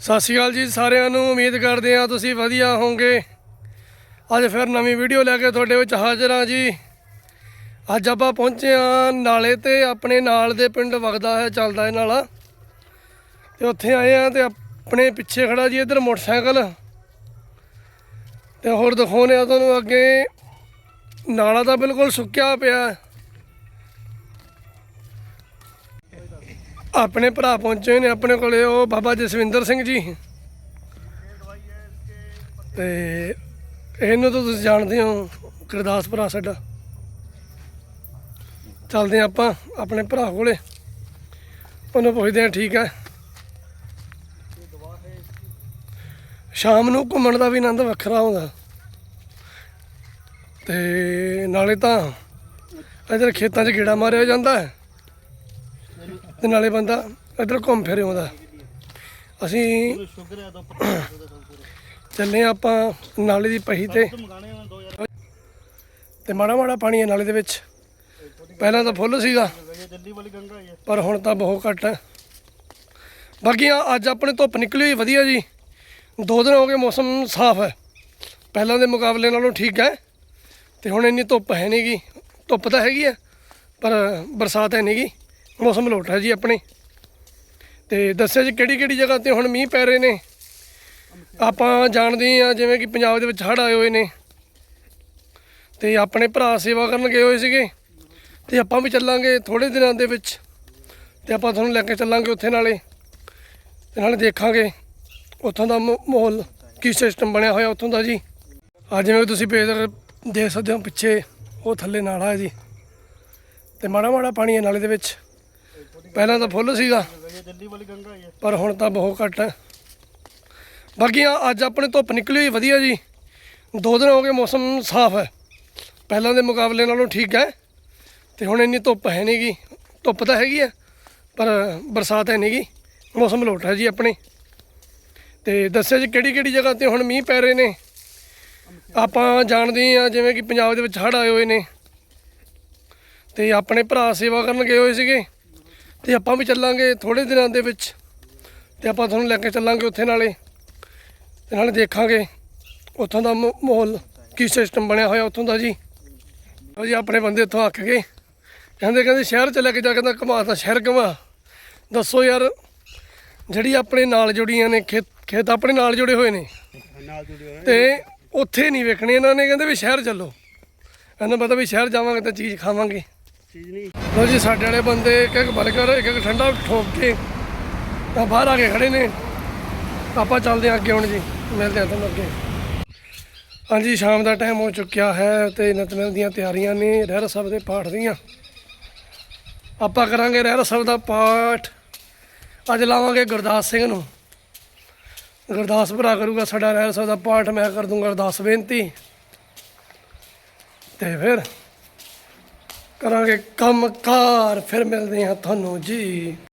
ਸਤਿ ਸ਼੍ਰੀ ਅਕਾਲ ਜੀ ਸਾਰਿਆਂ ਨੂੰ, ਉਮੀਦ ਕਰਦੇ ਹਾਂ ਤੁਸੀਂ ਵਧੀਆ ਹੋਵੋਗੇ। ਅੱਜ ਫਿਰ ਨਵੀਂ ਵੀਡੀਓ ਲੈ ਕੇ ਤੁਹਾਡੇ ਵਿੱਚ ਹਾਜ਼ਰ ਹਾਂ ਜੀ। ਅੱਜ ਆਪਾਂ ਪਹੁੰਚੇ ਹਾਂ ਨਾਲੇ ਤੇ ਆਪਣੇ ਨਾਲ ਦੇ ਪਿੰਡ ਵਗਦਾ ਹੈ, ਚੱਲਦਾ ਹੈ ਨਾਲਾ। ਤੇ ਉੱਥੇ ਆਏ ਆ ਤੇ ਆਪਣੇ ਪਿੱਛੇ ਖੜਾ ਜੀ ਇੱਧਰ ਮੋਟਰਸਾਈਕਲ। ਤੇ ਹੋਰ ਦਿਖਾਉਂਦੇ ਆ ਤੁਹਾਨੂੰ ਅੱਗੇ। ਨਾਲਾ ਤਾਂ ਬਿਲਕੁਲ ਸੁੱਕਿਆ ਪਿਆ। ਆਪਣੇ ਭਰਾ ਪਹੁੰਚੇ ਨੇ, ਆਪਣੇ ਕੋਲੇ ਉਹ ਬਾਬਾ ਜਸਵਿੰਦਰ ਸਿੰਘ ਜੀ। ਤੇ ਇਹਨੂੰ ਤਾਂ ਤੁਸੀਂ ਜਾਣਦੇ ਹੋ, ਗੁਰਦਾਸ ਭਰਾ ਸਾਡਾ। ਚੱਲਦੇ ਹਾਂ ਆਪਾਂ ਆਪਣੇ ਭਰਾ ਕੋਲੇ। ਉਹਨੂੰ ਪੁੱਛਦੇ ਹਾਂ, ਠੀਕ ਹੈ। ਸ਼ਾਮ ਨੂੰ ਘੁੰਮਣ ਦਾ ਵੀ ਆਨੰਦ ਵੱਖਰਾ ਹੁੰਦਾ ਤੇ ਨਾਲੇ ਤਾਂ ਇਧਰ ਖੇਤਾਂ 'ਚ ਗੇੜਾ ਮਾਰਿਆ ਜਾਂਦਾ ਹੈ। ਤੇ ਨਾਲੇ ਬੰਦਾ ਇੱਧਰ ਘੁੰਮ ਫਿਰ ਆਉਂਦਾ। ਅਸੀਂ ਚੱਲੇ ਹਾਂ ਆਪਾਂ ਨਾਲੇ ਦੀ ਪਹੀ ਤੇ। ਮੰਗਾਣੇ ਆ 2000 ਤੇ ਮਾੜਾ ਮਾੜਾ ਪਾਣੀ ਹੈ ਨਾਲੇ ਦੇ ਵਿੱਚ। ਪਹਿਲਾਂ ਤਾਂ ਫੁੱਲ ਸੀਗਾ, ਪਰ ਹੁਣ ਤਾਂ ਬਹੁਤ ਘੱਟ ਹੈ। ਬਾਕੀ ਆ, ਅੱਜ ਆਪਣੇ ਧੁੱਪ ਨਿਕਲੀ ਹੋਈ ਵਧੀਆ ਜੀ। ਦੋ ਦਿਨ ਹੋ ਗਏ ਮੌਸਮ ਸਾਫ਼ ਹੈ। ਪਹਿਲਾਂ ਦੇ ਮੁਕਾਬਲੇ ਨਾਲੋਂ ਠੀਕ ਹੈ। ਤੇ ਹੁਣ ਇੰਨੀ ਧੁੱਪ ਹੈ ਨਹੀਂਗੀ ਧੁੱਪ ਤਾਂ ਹੈਗੀ ਹੈ, ਪਰ ਬਰਸਾਤ ਹੈ ਨਹੀਂਗੀ ਮੌਸਮ ਲੋਟ ਹੈ ਜੀ ਆਪਣੇ। ਤੇ ਦੱਸਿਆ ਜੀ ਕਿਹੜੀ ਕਿਹੜੀ ਜਗ੍ਹਾ ਤੇ ਹੁਣ ਮੀਂਹ ਪੈ ਰਹੇ ਨੇ। ਆਪਾਂ ਜਾਣਦੇ ਹਾਂ ਜਿਵੇਂ ਕਿ ਪੰਜਾਬ ਦੇ ਵਿੱਚ ਹੜ੍ਹ ਆਏ ਹੋਏ ਨੇ। ਤੇ ਆਪਣੇ ਭਰਾ ਸੇਵਾ ਕਰਨ ਗਏ ਹੋਏ ਸੀਗੇ। ਤੇ ਆਪਾਂ ਵੀ ਚੱਲਾਂਗੇ ਥੋੜੇ ਦਿਨਾਂ ਦੇ ਵਿੱਚ। ਤੇ ਆਪਾਂ ਤੁਹਾਨੂੰ ਲੈ ਕੇ ਚੱਲਾਂਗੇ ਉੱਥੇ ਨਾਲੇ। ਤੇ ਨਾਲੇ ਦੇਖਾਂਗੇ ਉੱਥੋਂ ਦਾ ਮ- ਮਾਹੌਲ ਕੀ ਸਿਸਟਮ ਬਣਿਆ ਹੋਇਆ ਉੱਥੋਂ ਦਾ ਜੀ। ਅੱਜ ਜਿਵੇਂ ਤੁਸੀਂ ਬੇਦਰ ਦੇਖ ਸਕਦੇ ਹੋ ਪਿੱਛੇ, ਉਹ ਥੱਲੇ ਨਾਲਾ ਹੈ ਜੀ। ਤੇ ਮਾੜਾ ਮਾੜਾ ਪਾਣੀ ਹੈ ਨਾਲੇ ਦੇ ਵਿੱਚ। ਪਹਿਲਾਂ ਤਾਂ ਫੁੱਲ ਸੀਗਾ। ਦਿੱਲੀ ਵਾਲੀ ਗੰਗਾ ਹੈ ਪਰ ਹੁਣ ਤਾਂ ਬਹੁਤ ਘੱਟ ਹੈ। ਬਾਕੀ ਆ, ਅੱਜ ਆਪਣੇ ਧੁੱਪ ਨਿਕਲੀ ਹੋਈ ਵਧੀਆ ਜੀ। ਦੋ ਦਿਨ ਹੋ ਗਏ ਮੌਸਮ ਸਾਫ਼ ਹੈ। ਪਹਿਲਾਂ ਦੇ ਮੁਕਾਬਲੇ ਨਾਲੋਂ ਠੀਕ ਹੈ। ਤੇ ਹੁਣ ਇੰਨੀ ਧੁੱਪ ਹੈ ਨਹੀਂਗੀ ਧੁੱਪ ਤਾਂ ਹੈਗੀ ਹੈ, ਪਰ ਬਰਸਾਤ ਹੈ ਨਹੀਂਗੀ ਮੌਸਮ ਲੋਟ ਹੈ ਜੀ ਆਪਣੇ। ਤੇ ਦੱਸਿਆ ਜੀ ਕਿਹੜੀ ਕਿਹੜੀ ਜਗ੍ਹਾ ਤੇ ਹੁਣ ਮੀਂਹ ਪੈ ਰਹੇ ਨੇ। ਆਪਾਂ ਜਾਣਦੇ ਹਾਂ, ਜਿਵੇਂ ਕਿ ਪੰਜਾਬ ਦੇ ਵਿੱਚ ਹੜ੍ਹ ਆਏ ਹੋਏ ਨੇ। ਤੇ ਆਪਣੇ ਭਰਾ ਸੇਵਾ ਕਰਨ ਗਏ ਹੋਏ ਸੀਗੇ। ਤੇ ਆਪਾਂ ਵੀ ਚੱਲਾਂਗੇ ਥੋੜੇ ਦਿਨਾਂ ਦੇ ਵਿੱਚ ਤੇ ਆਪਾਂ ਤੁਹਾਨੂੰ ਲੈ ਕੇ ਚੱਲਾਂਗੇ ਉੱਥੇ ਨਾਲੇ ਤੇ ਨਾਲੇ ਦੇਖਾਂਗੇ ਉੱਥੋਂ ਦਾ ਮਾਹੌਲ ਕੀ ਸਿਸਟਮ ਬਣਿਆ ਹੋਇਆ ਉੱਥੋਂ ਦਾ ਜੀ। ਜੀ ਆਪਣੇ ਬੰਦੇ ਇੱਥੋਂ ਅੱਕ ਗਏ। ਕਹਿੰਦੇ ਕਹਿੰਦੇ ਸ਼ਹਿਰ ਚ ਲੈ ਕੇ ਜਾ ਕਹਿੰਦਾ ਘੁਮਾ ਤਾਂ ਸ਼ਹਿਰ ਘੁਮਾ। ਦੱਸੋ ਯਾਰ ਜਿਹੜੀ ਆਪਣੇ ਨਾਲ ਜੁੜੀਆਂ ਨੇ ਖੇਤ ਖੇਤ ਆਪਣੇ ਨਾਲ ਜੁੜੇ ਹੋਏ ਨੇ। ਤੇ ਉੱਥੇ ਨਹੀਂ ਵੇਖਣੇ ਇਹਨਾਂ ਨੇ ਕਹਿੰਦੇ ਵੀ ਸ਼ਹਿਰ ਚੱਲੋ। ਇਹਨਾਂ ਪਤਾ ਵੀ ਸ਼ਹਿਰ ਜਾਵਾਂਗੇ ਤਾਂ ਚੀਜ਼ ਖਾਵਾਂਗੇ। ਚੀਜ਼ ਨਹੀਂ। ਲੋ ਜੀ, ਸਾਡੇ ਵਾਲੇ ਬੰਦੇ ਇੱਕ ਇੱਕ ਬਰਗਰ ਇੱਕ ਇੱਕ ਠੰਡਾ ਠੋਕ ਕੇ ਤਾਂ ਬਾਹਰ ਆ ਕੇ ਖੜੇ ਨੇ। ਆਪਾਂ ਚੱਲਦੇ ਹਾਂ ਅੱਗੇ ਹੁਣ ਜੀ, ਮਿਲਦੇ ਹਾਂ ਤੁਹਾਨੂੰ ਅੱਗੇ। ਹਾਂਜੀ, ਸ਼ਾਮ ਦਾ ਟਾਈਮ ਹੋ ਚੁੱਕਿਆ ਹੈ ਤੇ ਨਿਤਨੇਮ ਦੀਆਂ ਤਿਆਰੀਆਂ ਨੇ, ਰਹਿਰ ਸਾਹਿਬ ਦੇ ਪਾਠ ਦੀਆਂ। ਆਪਾਂ ਕਰਾਂਗੇ ਰਹਿਰ ਸਾਹਿਬ ਦਾ ਪਾਠ। ਅੱਜ ਲਾਵਾਂਗੇ ਗੁਰਦਾਸ ਸਿੰਘ ਨੂੰ। ਗੁਰਦਾਸ ਭਰਾ ਕਰੂਗਾ ਸਾਡਾ ਰਹਿਰ ਸਾਹਿਬ ਦਾ ਪਾਠ, ਮੈਂ ਕਰ ਦੂੰਗਾ ਅਰਦਾਸ ਬੇਨਤੀ। ਤੇ ਫਿਰ ਕਰਾਂਗੇ ਕੰਮ ਕਾਰ ਫਿਰ ਮਿਲਦੇ ਹਾਂ ਤੁਹਾਨੂੰ ਜੀ।